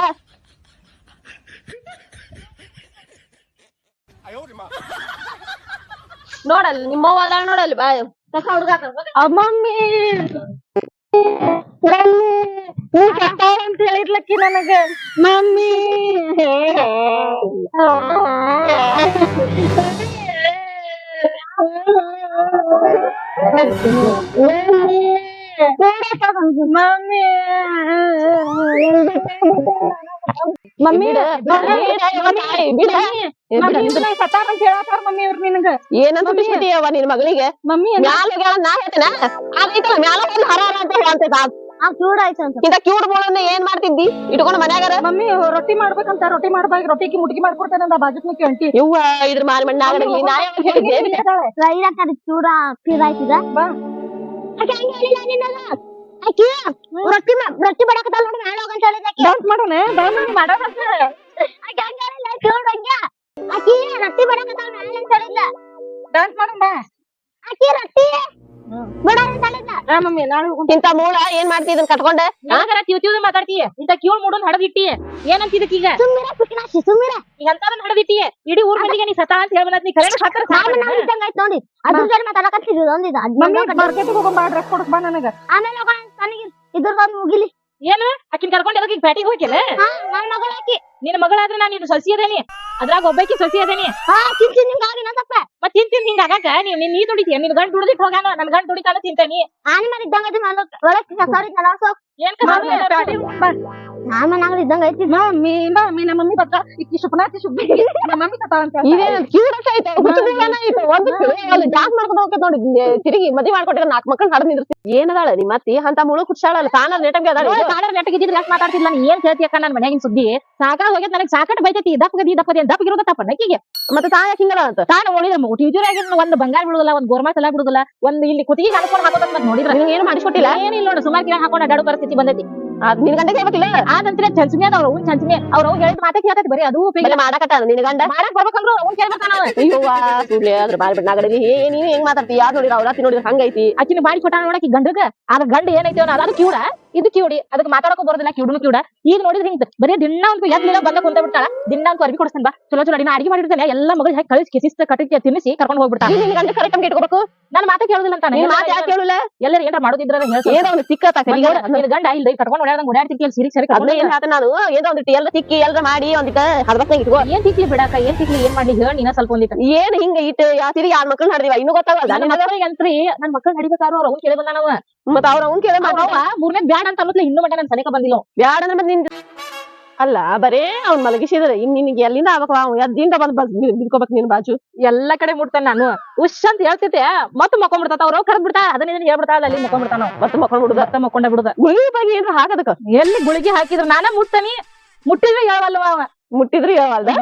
ನೋಡಲ್ಲಿ ನಿಮ್ಮವ್ವ ಅದಾಳ ನೋಡಲ್ ಬಾ ಹುಡುಗಾಕ. ಮಮ್ಮಿ ಅಂತ ಹೇಳಿದ್ಲಕ್ಕಿ ನನಗ ಮಮ್ಮಿ ಮಮ್ಮಿ ಮಮ್ಮಿ ಅಂತ ಮಮ್ಮಿ ಏನಂತ ನಿನ್ ಮಗಳಿಗೆ ಮಮ್ಮಿ ಮ್ಯಾಲ ಹೋಗ್ಯಾಳ ನಾ ಹೇಳ್ತೇನ ಆಗೈತಲ್ಲ ಮ್ಯಾಲ ಹೋಗಿ ಹರ ಹರ ಅಂತ ಹೇಳಂತೈತ ಆ ಚೂಡ್ ಆಯ್ತು ಅಂತ ಇಂತ ಕ್ಯೂಟ್ ಬೋಳನ್ನ ಏನ್ ಮಾಡ್ತಿದ್ದಿ ಇಟ್ಕೊಂಡು ಮನ್ಯಾಗಾರ ಮಮ್ಮಿ ರೊಟ್ಟಿ ಮಾಡ್ಬೇಕಂತ ರೊಟ್ಟಿ ಮಾಡ್ಬೇಕು ರೊಟ್ಟಿಗೆ ಮುಟ್ಗಿ ಮಾಡ್ಕೊಡ್ತೇನೆ ಅಂದ ಬಾಜುಕ್ ಅಂಟಿ ಇವ್ವ ಇದ್ರ ಮಾರಿ ಮಣ್ಣ ಆಗಡಲಿ ನಾ ಹೇಳಿದ್ದೆ ಫೀರ್ ಆಯ್ತದ ಬಾ. ಆಕೆ ಹಂಗೆ ಹೇಳಿಲ್ಲ ನಿನ್ನಲ್ಲ ಆಕಿ? ರೊಟ್ಟಿ ಮಾ- ರೊಟ್ಟಿ ಬಡಕತ್ತಲ್ಲ ನೋಡಿ ಮ್ಯಾಲ ಹೋಗಂತ ಹೇಳಿದ ಆಕಿ. ಮಾಡೋಣ ಡಾನ್ಸ್ ಮಾಡೋಣ ಆಕೆ ಹಂಗೆ ಹೇಳಿಲ್ಲ ಚೂಡ್ ಹಂಗೆ. ಆಕಿ ರೊಟ್ಟಿ ಬಡಕತ್ತಲ್ಲ ಮ್ಯಾಲ ಅಂತ ಹೇಳಿದ್ಲ ಡಾನ್ಸ್ ಮಾಡೋಣ ಬಾ. ಆಕಿ ರೊಟ್ಟಿ? ಇಂತ ಮೂಳ ಏನ್ ಮಾಡ್ತಿ ಇದನ್ ಕಟ್ಕೊಂಡ? ತಿವ್ ಮಾತಾಡ್ತೀಯ ಇಂತ ಕಿವಳ್ ಮೂಡನ್ ಹಡದಿಟ್ಟಿ. ಏನಂತ ಸುಮ್ಮಿರ ಈಗ? ಅಂತದನ್ ಹಡದಿಟ್ಟಿ. ಇಡೀ ಊರ್ ಮಂದಿಗೆ ನೀ ಸತಾ ಅಂತ ಹೇಳ್ಬಲ್ಲ ನೀ ಕರೆ ಸತ್ತರ ನಾವು ನೋಡಿ. ಅದ್ರ ಜೊತೆ ಮಾತಾಡಕತ್ತಿದ್ರು ಒಂದಿದ ಮಮ್ಮಿ ಮಾರ್ಕೆಟ್ ಹೋಗೋಣ ಬಾ ಡ್ರೆಸ್ ಕೊಡಕ್ ಬಾ ನನಗ. ಆಮೇಲೆ ಹೋಗೋಣ ತನಗೆ ಇದ್ರದೊಂದು ಮುಗಿಲಿ. ಏನು? ಆಕಿನ್ ಕರ್ಕೊಂಡ್ ಅದಕ್ಕೆ ಪ್ಯಾಟಿಗೆ ಹೋಗಿಲ್ಲ ಹಾ ನನ್ನ ಮಗಳ ಆಕಿ. ನಿನ್ನ ಮಗಳಾದ್ರೆ ನಾನು ನಿನ್ನ ಸೊಸಿ ಅದೇನಿ. ಅದ್ರಾಗ ಒಬ್ಬಾಕಿ ಸೊಸಿ ಅದೇನಿ. ಹಾ ತಿಂತೀನಿ ಚಿನ್ ಆಗಿ ಆಗಿನ ತಪ್ಪ ಮತ್ ತಿಂತೀನಿ ಹಿಂಗ ಆಗಾಕ ನೀವ್ ನೀನ್ ನೀ ದುಡಿತೀಯ ನಿನ್ ಗಂಡ್ ದುಡಿದಿಟ್ ಹೋಗಾನ ನನ್ ಗಂಡ್ ದುಡಿತಾನ ತಿಂತಾನಿ? ಆನಿ ಮನೆ ಇದ್ದಂಗ ಸರಿ ನಾನು ಒಳಗ್ ಸಾರಿ ಹೋಗ್. ನಾನ್ ಇದ್ದಂಗ ಐತಿ. ಮಮ್ಮಿ ಮಮ್ಮಿ ನಮ್ಮ ಮಮ್ಮಿ ಬರ್ತಾ ಇಕ್ಕಿ ಶುಭನಾತಿ ಶುಭಿ ನಮ್ಮ ಮಮ್ಮಿ ಕಥಾ ಅಂತ ಹೇಳ್ತಾಳೆ. ಇದೇನ್ ಕ್ಯೂರಸ್ ಐತೆ. ಹುಚ್ಚುದಿಲ್ಲಾನ ಐತೆ ಒಂದು ಅಲ್ಲಿ ಜಾಕ್ ಮಾಡ್ಕೊಂಡು ಹೋಗ್ತೈತೆ ನೋಡಿ. ತಿರುಗಿ ಮದ್ವಿ ಮಾಡ್ಕೊಟ್ಟಿರ ನಾಲ್ಕು ಮಕ್ಕಳು ಹಡದ್ ನಿಂದಿರ್ತಿ. ಏನದಾಳ ನಿಮ್ಮ ಮತ್ತಿ? ಅಂತ ಮುಳು ಕುಡ್ಸಾಳಲ್ಲ ತಾನ ನೆಟಂಗೆ ಅದಾಳ ಯಾಕೆ ಮಾತಾಡ್ತಿಲ್ಲ ನೀ ಏನ್ ಹೇಳ್ತೀಯಕ್ಕ ನನ್ನ ಮನ್ಯಾಗಿನ ಸುದ್ದಿ? ಸಾಕಾಗ ಹೋಗ್ಯದ ನನಗೆ ಸಾಕಟ್ ಬೈತೈತಿ. ದಪ್ಪಗದಿ ದಪ್ಪದಿ ದಪ್ಪ ತಪ್ಪ ನಕ್ಕಿಗೆ ಮತ್ತೆ ತಾನ ಹಿಂಗಲ್ಲ ಅಂತ? ತಾನು ನೋಡಿದ ಟಿವಿಜುರಾಗಿ ಒಂದ್ ಬಂಗಾರ ಬಿಡುದಿಲ್ಲ ಒಂದು ಗೋರ್ಮಾ ಸಲ ಬಿಡುದಿಲ್ಲ. ಒಂದ್ ಇಲ್ಲಿ ಕುತ್ತಿಗೆ ಹಾಕೊಂಡು ಹಾಕೋದ್ ನೋಡಿದ್ರೆ? ಏನು ಮಾಡಿಸ್ಕೊಟ್ಟಿಲ್ಲ? ಏನಿಲ್ಲ ನೋಡಿ. ಸುಮಾರು ಗಿಡ ಹಾಕೊಂಡು ಅಡ್ಡಾಡೋ ಪರಿಸ್ಥಿತಿ ಬಂದೈತಿ. ಆ ನಿನ್ ಗಂಟೆ ಆ ಆದಂತ್ರ ಚಂಚಮಿ ಅದ ಅವ್ರ ಚಂಚಮಿ ಅವ್ರ ಅವ್ರು ಹೇಳಿದ ಮಾತೇ ಕೇಳ್ತೈತಿ ಬರೀ ಅದು ಉಪಯೋಗ. ಬರೀ ಮಾಡಕಟ್ಟ ನಿನ್ ಗಂಡ? ಮಾಡಕ್ ಬರ್ಬೇಕಂದ್ರು ಅವ್ನ್ ಕೇಳ್ಬೇಕಾನ ಅವ. ಅಯ್ಯವ್ವ ಸುಳ್ಳೆ ಅದ್ರ ಬಿಡ್ ನಾಗಡಿ ಏ ನೀನ್ ಹೆಂಗ್ ಮಾತಾಡ್ತಿ? ಯಾರು ನೋಡಿ ಅವ್ರ ನೋಡಿದ್ರ ಹಂಗೈತಿ. ಆಕಿನ ಬಾಡಿ ಕೊಟ್ಟ ನೋಡಕ್ ಗಂಡಗ. ಅದ್ರ ಗಂಡ ಏನೈತಿ ಅವ್ನ ಅದು ಕಿವುಡ ಇದು ಕಿವಿಡಿ ಅದಕ್ಕೆ ಮಾತಾಡಕೋ ಬರೋದಿಲ್ಲ ಕಿವಿಡನು ಕಿವಿಡ. ಈಗ ನೋಡಿದ್ರೆ ಹಿಂಗ ಬರೀ ದಿನ ಒಂದು ಎದ್ಲಿಲ್ಲ ಬಂದ ಕುಂತ ಬಿಡ್ತಾಳ? ದಿನ ಅಂತ ಅರ್ಬಿ ಕೊಡಿಸ್ತಾನ ಬಾ. ಚಲೋ ಚಲೋ ಅಡಿಗೆ ಮಾಡಿರ್ತಾನೆ ಎಲ್ಲ ಮಗಳು ಹಾಕಿ ಕಳಿಸಿ ಕಿಸಿಸ್ತ ಕಟ್ಟಿಗೆ ತಿನ್ನಿಸಿ ಕರ್ಕೊಂಡು ಹೋಗ್ಬಿಡ್ತಾನೆ ನೀನ್ ನಿನ್ ಗಂಡ ಕರೆಕ್ಟ್ ಆಗಿ ಇಟ್ಕೋಬೇಕು. ನನ್ನ ಮಾತೇ ಕೇಳುದಿಲ್ಲ ಅಂತ ನಿನ್ ಮಾತು ಯಾಕೆ ಕೇಳಲ್ಲ? ಎಲ್ಲರೂ ಏನಾರ ಮಾಡೋದಿದ್ರ ಏನೋ ಒಂದು ಸಿಕ್ಕತ್ತ ಕರಿಗಡ ನಿನ್ನ ಗಂಡ ಇಲ್ಲಿ ಕರ್ಕೊಂಡು ಓಡಾಡ್ದಂಗ್ ಓಡಾಡ್ತಿರ್ತಿ ಅಲ್ಲಿ ಸಿರಿ ಸರಿ ಅದನ್ನ ಏನ್ ಹೇಳ್ತ ನಾನು? ಏನೋ ಒಂದು ಎಲ್ಲ ತಿಕ್ಕಿ ಎಲ್ಲ ಮಾಡಿ ಒಂದಿಕ ಹದ್ಬತ್ನಾಗ ಇಟ್ಕೋ. ಏನ್ ತಿಕ್ಲಿ ಬಿಡಾಕ ಏನ್ ತಿಕ್ಲಿ ಏನ್ ಮಾಡ್ಲಿ? ಹೇಳಿ ನೀನ ಸ್ವಲ್ಪ ಒಂದಿಕ ಏನ್ ಹಿಂಗ ಇಟ್ಟು ಯಾ ಸಿರಿ ಯಾರ್ ಮಕ್ಳು ನಡೆದಿವ ಇನ್ನೂ ಗೊತ್ತಾಗಲ್ಲ. ನನ್ನ ಮಕ್ಕಳಿಗೆ ಅಂತ್ರಿ ನನ್ ಮಕ್ಕಳು ನಡಿಬೇಕಾದ್ರು ಅವ್ರು ಅವ್ನ್ ಕೇಳಿ ಬಂದ ನಾವು ಮತ್ತ ಅವ್ರ ಅವ್ನ್ ಕೇಳ ಮೂರನೇ ಬ್ಯಾಡ ಅಂತ ಅನ್ನೋದ್ಲೆ ಇನ್ನೂ ಮಟ್ಟ ನನ್ ಸನಿಕ ಬಂದಿಲ್ಲ ಬ್ಯಾಡ ಅಂದ್ರೆ ಮತ್ತೆ ನಿನ್ ಅಲ್ಲ ಬರೇ ಅವ್ನ್ ಮಲಗಿಸಿದ್ರೆ. ಇನ್ ನಿನ್ಗೆ ಎಲ್ಲಿಂದ ಆಗ್ಬೇಕ ಅವ್ ಎದ್ದಿಂದ ಬಂದ್ ಬಿದ್ಕೋಬೇಕು ನಿನ್ ಬಾಜು. ಎಲ್ಲಾ ಕಡೆ ಮುಟ್ತಾನ ನಾನು. ಉಶ್ ಅಂತ ಹೇಳ್ತಿದ್ದೆ. ಮತ್ತೆ ಮಕ್ಕೊಂಡ್ಬಿಡ್ತಾತ ಅವ್ರ? ಕರೆದ್ ಬಿಡ್ತಾ? ಅದನ್ನ ಇದನ್ನ ಹೇಳ್ಬಿಡ್ತಾಳ ಅಲ್ಲಿ ಮಕ್ಕೊಂಡ್ಬಿಡ್ತಾನ ಮತ್ತೆ ಮಕ್ಕೊಂಡ್ ಬಿಡುದ ಮತ್ತೆ ಮಕ್ಕೊಂಡ ಬಿಡುದ. ಗುಳಿಗೆ ಬಗ್ಗೆ ಏನ್ರ ಹಾಕದಕ್ಕ ಎಲ್ಲಿ ಗುಳಿಗೆ ಹಾಕಿದ್ರು? ನಾನ ಮುಟ್ತಾನಿ. ಮುಟ್ಟಿದ್ರೆ ಹೇಳವಲ್ವ ಅವ? ಮುಟ್ಟಿದ್ರು ಹೇಳವಲ್ದ?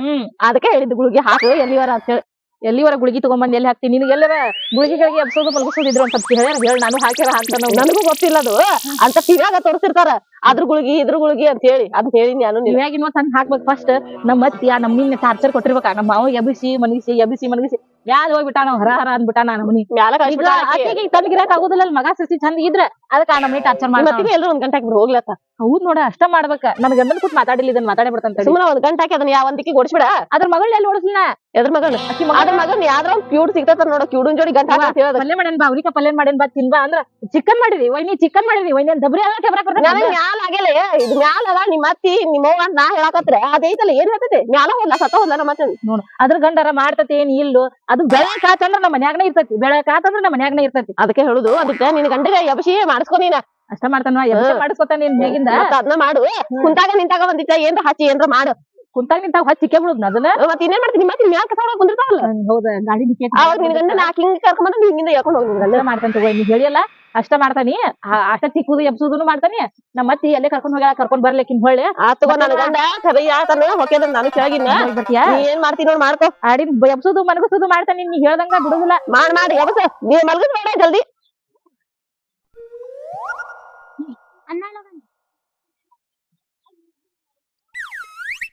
ಅದಕ್ಕೆ ಹೇಳಿದ್ದು ಗುಳಿಗೆ ಹಾಕು ಎಲ್ಲಿವರ ಅಂತ ಹೇಳಿ. ಎಲ್ಲಿವರ ಗುಳಿಗೆ ತಗೊಂಬಂದ್ ಎಲ್ಲಿ ಹಾಕ್ತೀನಿ ನಿನಗೆ ಎಲ್ಲರ ಗುಳಿಗೆಗಳಿಗೆ ಎಬ್ಸೋದು ಮಲಗಿಸೋದಿದ್ರು ಅಂತ ಹೇಳ್ಯಾರ ಹೇಳಿ ನಾನು ಹಾಕ್ಯಾರ ಹಾಕ್ತಾನ ನನಗೂ ಗೊತ್ತಿಲ್ಲ ಅದು. ಅಂತ ಟಿವ್ಯಾಗ ತೋರಿಸಿರ್ತಾರ. ಅದ್ರ ಗುಳಿಗಿ ಇದ್ರ ಗುಳಿಗಿ ಅಂತ ಹೇಳಿ. ಅದ್ ಹೇಳಿ ನಾನು. ಇವಾಗಿನ ತಂದ್ ಹಾಕ್ಬೇಕು ಫಸ್ಟ್ ನಮ್ಮ ಅತ್ತಿ ಆ ನಮ್ಮಿನ ಚಾರ್ಜರ್ ಕೊಟ್ಟಿರ್ಬೇಕ? ನಮ್ಮ ಮಾವ ಎಬ್ಬಿಸಿ ಮನಗಿಸಿ ಎಬ್ಬಿಸಿ ಮನಗಿಸಿ. ಮ್ಯಾಲ ಹೋಗ್ಬಿಟ್ಟಾನ ಹೊರ ಹರ ಅಂದ್ಬಿಟ್ಟಾನ ಮ್ಯಾಲ ಈಗ ಕಳ್ಸ್ಬಿಟ್ಟ ಆಕಿ. ಆಕೆಗೆ ತನಗಿರಾಕ್ ಆಗುದಿಲ್ಲ ಅಲ್ ಮಗ ಸಸಿ ಚಂದ ಇದ್ರೆ ಅದಕ್ಕ ನಮ್ಮ ಮನಿ ಟಾರ್ಚರ್ ಮಾಡಿ ಮತ್ತೆ ಎಲ್ರು ಒಂದ್ ಗಂಟೆ ಹಾಕಿ ಹೋಗ್ಲತ್ತ? ಹೌದ್ ನೋಡ ಅಷ್ಟ ಮಾಡ್ಬೇಕ. ನನ್ ಗಂಡನ್ ಕೂತ್ ಮಾತಾಡಿಲ್ಲ ಇದನ್ನ ಮಾತಾಡಿ ಬಿಡ್ತಂತ ಸುಮ್ಮನೆ ಒಂದ್ ಗಂಟೆ ಹಾಕಿ ಅದನ್ನ ಯಾವ ಯಾವಂತಿಕೆ ಓಡಿಸ್ಬಿಡ. ಅದ್ರ ಮಗಳ್ ಎಲ್ಲಿ ಓಡಿಸ್ಲಿನ ಎದ್ರ ಮಗನ? ಅದ್ರ ಮಗನ್ ಯಾವ್ದ್ರ ಒಂದ್ ಕ್ಯೂಡ್ ಸಿಗ್ತಾರ ನೋಡ ಕ್ಯೂಡನ್ ಜೋಡಿ ಗಂಟೆ ಹಾಕಿ ಪಲ್ಯ ಮಾಡೇನ್ ಬಾ ಅವ್ರಿಕ ಪಲ್ಲೆ ಮಾಡೇನ್ ಬಾ ತಿನ್ಬಾ ಅಂದ್ರ ಚಿಕನ್ ಮಾಡಿರಿ ವೈನಿ ಚಿಕನ್ ಮಾಡಿರಿ ವೈನಿ ದಬ್ರಿ ಎಲ್ಲ ಕೆಬ್ರಾಕ್ ನಾನು ಮ್ಯಾಲ ಆಗಿಲ್ಲ ಇದು ಮ್ಯಾಲ ಅದ ನಿಮ್ಮ ಅತ್ತಿ ನಿಮ್ಮ ಅವ್ವ ಅಂತ ನಾ ಹೇಳಕತ್ರ ಅದೈತಲ್ಲ ಏನ್ ಹೇಳ್ತೈತಿ? ಮ್ಯಾಲ ಹೋದ್ಲ ಸತ್ತ ಹೋದ್ಲ ನಮ್ಮ ಅತ್ತೆ ನೋಡು ಅದ್ರ ಗಂಡರ ಮಾಡ್ತತಿ ಏನ್ ಇಲ್ಲೋ ಅದು ಬೆಳಕ ಆತಂದ್ರ ನಮ್ಮ ಮನ್ಯಾಗನ ಇರ್ತೈತಿ. ಬೆಳಕ್ ಆತಂದ್ರ ನಮ್ಮ ಮನ್ಯಾಗನ ಇರ್ತೈತಿ. ಅದಕ್ಕೆ ಹೇಳುದು ಅದಕ್ಕೆ ನಿನ್ ಗಂಡಗ ಯಬಶಿ ಮಾಡಿಸ್ಕೊ ನೀನ. ಅಷ್ಟ ಮಾಡ್ತಾನ ಎಲ್ಲ ಮಾಡಿಸ್ಕೊತಾನ ನೀನ್ ಹೇಗಿಂದ? ಅದನ್ನ ಮಾಡು. ಕುಂತಾಗ ನಿಂತಾಗ ಒಂದಿಟ್ಟ ಏನ್ರ ಹಚ್ಚಿ ಏನ್ರ ಮಾಡು. ಕುಂತಾಗ ನಿಂತಾಗ ಹಚ್ಚಿ ಚಿಕ್ಕೆ ಬಿಡುದ್ನ ಅದನ್ನ ಮತ್ ಇನ್ನೇನ್ ಮಾಡ್ತೀನಿ ನಿಮ್ಮ ಮ್ಯಾಲ ಕಸ ಹೊಡ್ಕೊಂಡ್ ಕುಂದಿರ್ತಾವಲ್ಲ ಹೌದ ಗಾಡಿ ನಿಕ್ಕೆ ಅವಾಗ ನಿನ್ ಗಂಡ ನಾ ಹಿಂಗ್ ಕರ್ಕೊಂಡ್ ಬಂದ್ ಹಿಂಗಿಂದ ಹೇಳ್ಕೊಂಡ್ ಹೋಗಿ ನಿನ್ ಗಂಡ. ಮಾಡ್ತಾನ ತಗೋ ನೀ ಹೇಳಿಯಲ್ಲ ಅಷ್ಟ ಮಾಡ್ತಾನಿ. ಆ- ಅಷ್ಟ ತಿಕ್ಕುದು ಎಬ್ಸುದನು ಮಾಡ್ತಾನಿ. ನಮ್ಮ ಅತ್ತಿ ಎಲ್ಲೇ ಕರ್ಕೊಂಡ್ ಹೋಗ್ಯಾಳ ಕರ್ಕೊಂಡ್ ಬರ್ಲಿಕ್ಕಿನ್ ಹೊಳ್ಳೆ. ಆ ತಗೋ ನನ್ ಗಂಡ ಕರೆ ಆತನ ಹೊಕ್ಯದ ನಾನು ಕೆಳಗಿನ ಬರ್ತೀಯಾ? ನೀ ಏನ್ ಮಾಡ್ತೀನಿ ನೋಡ್ ಮಾಡ್ಕೊ. ಆಡಿ ಎಬ್ಸುದು ಮನಗಸುದು ಮಾಡ್ತಾನಿ ನೀ ಹೇಳ್ದಂಗ ಬಿಡುದಿಲ್ಲ. ಮಾಡ್ ಮಾಡಿ ಎಬಸ. ನೀ ಮಲ್ಗದ್ ಬೇಡ ಜಲ್ದಿ. ಅಣ್ಣ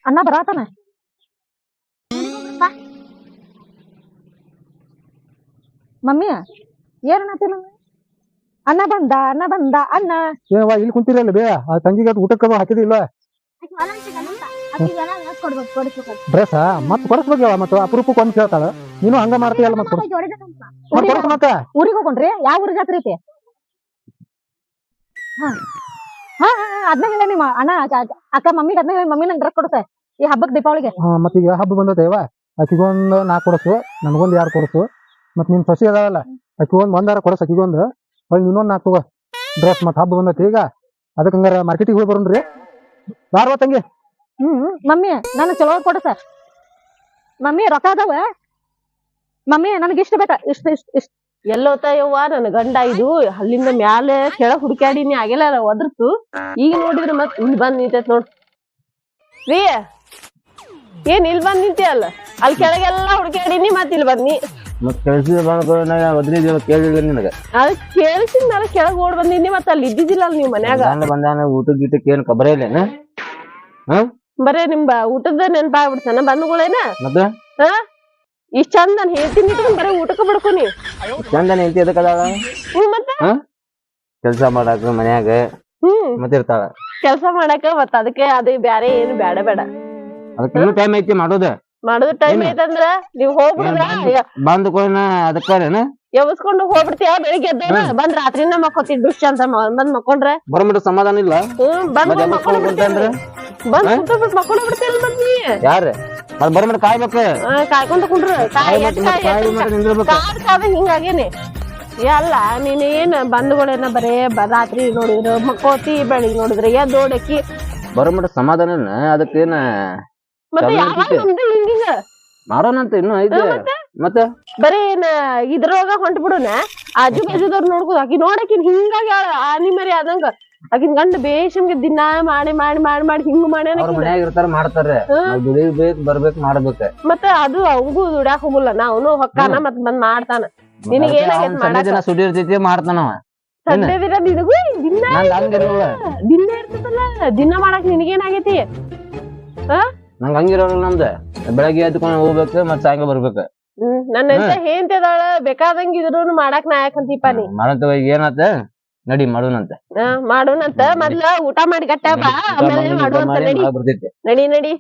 ಅಣ್ಣ ಬರಾತನ ಮಮ್ಮಿ ಏನ್ ಅನ್ನತ್ತೀರ ಅಣ್ಣ ಬಂದ ಅಣ್ಣ ಬಂದ ಅಣ್ಣ. ಏನವ್ವ ಇಲ್ಲಿ ಕುಂತಿರಲ್ಲ ಬೇ. ಆ ತಂಗಿಗೆ ಅದು ಊಟಕ್ಕೆ ಹಾಕಿದಿಲ್ಲ ಡ್ರೆಸ್ ಮತ್ ಕೊಡಿಸ್ಬೇಕಲ್ಲ ಮತ್ತ ಅಪರೂಪಕ್ಕೆ ಒಂದ್ ಕೇಳ್ತಾಳ. ನೀನು ಹಂಗ ಮಾಡ್ತೀಯಲ್ಲ ಮತ್ ಕೊಡ್ಸ್ ಮತ್ತ ಊರಿಗೆ ಹೋಗ್ಕೊಂಡ್ರಿ? ಯಾವ ಊರಿಗೆ ಜಾತ್ರೆ ಐತಿ? ಹಾ. ಹಾ ಅದ್ನ ಹೇಳ ನಿಮ್ಮ ಅಣ್ಣ ಅಕ್ಕ- ಮಮ್ಮಿ ಅಕ್ಕ ಮಮ್ಮಿಗೆ ಅದ್ನ ಹೇಳಿ ಮಮ್ಮಿ ನಂಗೆ ಡ್ರೆಸ್ ಕೊಡುತ್ತೆ ಈ ಹಬ್ಬಕ್ಕೆ ದೀಪಾವಳಿಗೆ? ಹಾ ಮತ್ತೆ ಈಗ ಹಬ್ಬ ಬಂದತೇವ ಆಕಿಗೊಂದ್ ನಾಲ್ಕು ಕೊಡಸು ನನಗೊಂದು ಯಾರು ಕೊಡಸು. ಮತ್ತೆ ನಿನ್ ಸಸಿ ಅದಾವಲ್ಲ ಆಕಿಗೊಂದ್ ಒಂದಾರ ಕೊಡಸು ಆಕಿಗೊಂದು ಹೊಳ್ ಇನ್ನೊಂದ್ ನಾಲ್ಕು ತಗೋ. ಡ್ರೆಸ್ ಮತ್ತೆ ಹಬ್ಬ ಬಂದೈತೆ ಈಗ. ಅದಕ್ಕೆ ಹಂಗಾರ ಮಾರ್ಕೆಟಿಗೆ ಹೋಗಿ ಬರೋಣ್ರಿ ಬಾರ್ವ ತಂಗಿ. ಹ್ಮ್ ಮಮ್ಮಿ ನನಗ್ ಚಲೋ ಕೊಡು ಸರ್. ಮಮ್ಮಿ ರೊಕ್ಕ ಅದಾವ? ಮಮ್ಮಿ ನನಗೆ ಇಷ್ಟ ಬೇಕ ಇಷ್ಟ ಇಷ್ಟ ಇಷ್ಟ. ಎಲ್ಲೋತ ಯವ್ವ ನನ್ ಗಂಡ ಇದು ಅಲ್ಲಿಂದ ಮ್ಯಾಲೆ ಕೆಳ ಹುಡುಕ್ಯಾಡಿನಿ ಆಗಿಲ್ಲ ಒದ್ರತು ಈಗ ನೋಡಿದ್ರೆ ಮತ್ತೆ ಇಲ್ಲಿ ಬಂದ್ ನಿಂತೈತ್ ನೋಡ್. ರೀ ಏನ್ ಇಲ್ಲಿ ಬಂದ್ ನಿಂತಿಯಲ್ಲ? ಅಲ್ಲಿ ಕೆಳಗೆಲ್ಲ ಹುಡುಕಾಡಿನಿ ಮತ್ ಇಲ್ಲಿ ಬಂದ್ನಿ ಮತ್ ಕೆಲ್ಸದ ಬಂದ ಒದ್ರಿದ ಕೇಳಿಲ್ಲ ನಿನಗ? ಅದ್ ಕೇಳಿಸಿದ ಮೇಲೆ ಕೆಳಗ್ ಓಡ್ ಬಂದಿನಿ ಮತ್ ಅಲ್ಲಿ ಇದ್ದಿದ್ದಿಲ್ಲ ಅಲ್ ನೀವ್ ಮನ್ಯಾಗ. ಗಂಡ ಬಂದಾನ ಊಟದ ಗೀಟಕ್ಕೆ ಏನ್ ಕಬರೇ ಇಲ್ಲೇನ? ಬರೇ ನಿಮ್ ಬ- ಊಟದ ನೆನ್ಪಾಗ್ಬಿಡ್ತಾನ ಬಂದ್ಗಳೇನ? ಹಾ? ಇಷ್ಟ ಚಂದ ನಾನು ಹೇಳ್ತೀನಿ ಇಟ್ಕೊಂಡ್ ಬರೇ ಊಟಕ್ಕೆ ಬಿಡ್ಕೊನಿ ಚಂದ ನಿಂತಿ ಎದಕ್ ಅದಾಳ? ಹ್ಮ್ ಮತ್ತ? ಕೆಲ್ಸ ಮಾಡಾಕ ಮನ್ಯಾಗ ಹ್ಮ್. ಮತ್ತಿರ್ತಾಳ. ಕೆಲ್ಸ ಮಾಡಾಕ ಮತ್ತ ಅದಕ್ಕೆ ಅದೇ ಬ್ಯಾರೆ ಏನು ಬ್ಯಾಡ ಬೇಡ. ಅದಕ್ಕೆ ಇನ್ನೂ ಟೈಮ್ ಐತಿ ಮಾಡೋದ? ಮಾಡೋದು ಟೈಮ್? ಐತಂದ್ರ ನೀವ್ ಹೋಗ್ಬಿಡ್ರ ಬಂದ್ ಕೊಯ್ನ ಅದಕ್ಕೇನ ಎಬ್ಸ್ಕೊಂಡು ಹೋಗ್ಬಿಡ್ತೀಯ? ಬೆಳಿಗ್ಗೆ ಎದ್ದೇಳ? ಬಂದ್ ರಾತ್ರಿನ ಮಕ್ಕೋತಿದ್ ದುಷ್ಟ ಅಂತ ಬಂದ್ ಮಕ್ಕೊಂಡ್ರೆ? ಬರ್ಬಿಟ್ಟು ಸಮಾಧಾನ ಇಲ್ಲ? ಹ್ಮ್ ಬಂದ್ ಮಕ್ಕೊಂಡ್ ಕುಂತ್ರೆ? ಬಂದ್ ಕುಂತ್ಬಿಟ್ಟು ಮಕ್ಕೊಂಡ್ ಬಿಡ್ತೀಯಲ್ಲ ಮತ್ ನೀ ಯಾರ ಮತ್ ಬರೋ ಮಟ್ಟ ಕಾಯ್ಬೇಕು ಕಾಯ್ಕೊಂತ ಕುಂಡ್ರು. ಕಾಯ್ ಕಾಯ್ ಹಿಂಗಾಗೇನಿ. ಎಲ್ಲ ನೀನ್ ಏನ್ ಬಂಧುಗಳೇನ ಬರೇ ಬ- ರಾತ್ರಿ ನೋಡಿದ್ರು ಮಕ್ಕೋತಿ ಬೆಳಿಗ್ಗೆ ನೋಡಿದ್ರೆ ಎದ್ದು ಓಡಕ್ಕಿ ಬರೋ ಮಟ್ಟ ಸಮಾಧಾನ ಅದಕ್ಕೇನ ಮತ್ತೆ ಇನ್ನು ಯಾವಾಗ ಇರ್ತೈತಿ. ನಮ್ದು ಹಿಂಗಿಂಗ ಮಾರೋಣಂತ ಇನ್ನೂ ಐತೆ. ಮತ್ತೆ? ಬರೀ ಏನ ಇದ್ರೊಳಗ ಹೊಂಟ್ ಬಿಡುನ? ಆಜು ಬಾಜುದವ್ರು ನೋಡ್ಬೋದು ಆಕಿ ನೋಡಕಿನ್ ಹಿಂಗಾಗಿ ಆನಿ ಮರಿ ಆದಂಗ. ಆಕಿನ್ ಗಂಡ ಬೇಷಮ್ಗೆ ದಿನ ಮಾಡಿ ಮಾಡಿ ಮಾಡಿ ಮಾಡಿ ಹಿಂಗ್ ಮಾಡ್ಯಾನ ಅವ್ರ. ಮನ್ಯಾಗ ಇರ್ತಾರ ಮಾಡ್ತಾರ. ನಾವ್ ದುಡಿಬೇಕ್ ಬರ್ಬೇಕ್ ಮಾಡ್ಬೇಕ. ಮತ್ತ ಅದು ಅವಗೂ ದುಡ್ಯಾಕ ಹೋಗುಲ್ಲ ನಾವು ಹೊಕ್ಕಾನ ಮತ್ ಬಂದ್ ಮಾಡ್ತಾನ. ನಿನಗ್ ಏನಾಗೈತ್ ಸಂಡೆ ಮಾಡಾಕ? ದಿನ ಸುಡಿ ಇರ್ತೈತಿ ಮಾಡ್ತಾನವ? ಸಂಡೆ ದಿನ ನಿನಗೂ ದಿನ ನಂಗ್ ಹಂಗಿರಲ್ಲ ದಿನ ಇರ್ತದಲ್ಲ ದಿನ ಮಾಡಾಕ್ ನಿನಗೇನಾಗೈತಿ? ನಂಗ್ ಹಂಗಿರಲ್ಲ ನಮ್ದ ಬೆಳಗ್ಗೆ ಎದ್ಕೊಂಡ್ ಹೋಗ್ಬೇಕು ಮತ್ ಸಾಯಂಕಾಲ ಬರ್ಬೇಕು. ಹ್ಮ್ ನನ್ನ ಎಂತ ಹೇಂತಿದಾಳ ಬೇಕಾದಂಗ ಇದ್ರು ಮಾಡಕ್ ನಾ ಅಂತೀಪ ನೀ? ಮಾಡಂತ ಏನಾತ? ನಡಿ ಮಾಡೋಣಂತ. ಹಾ ಮಾಡೋಣಂತ. ಮೊದ್ಲ ಊಟ ಮಾಡಿ ಗಟ್ಟ ಬಾ ಆಮೇಲೆ ಮಾಡುವಂತ ನಡಿ. ಬರ್ತೈತಿ ನಡಿ ನಡಿ.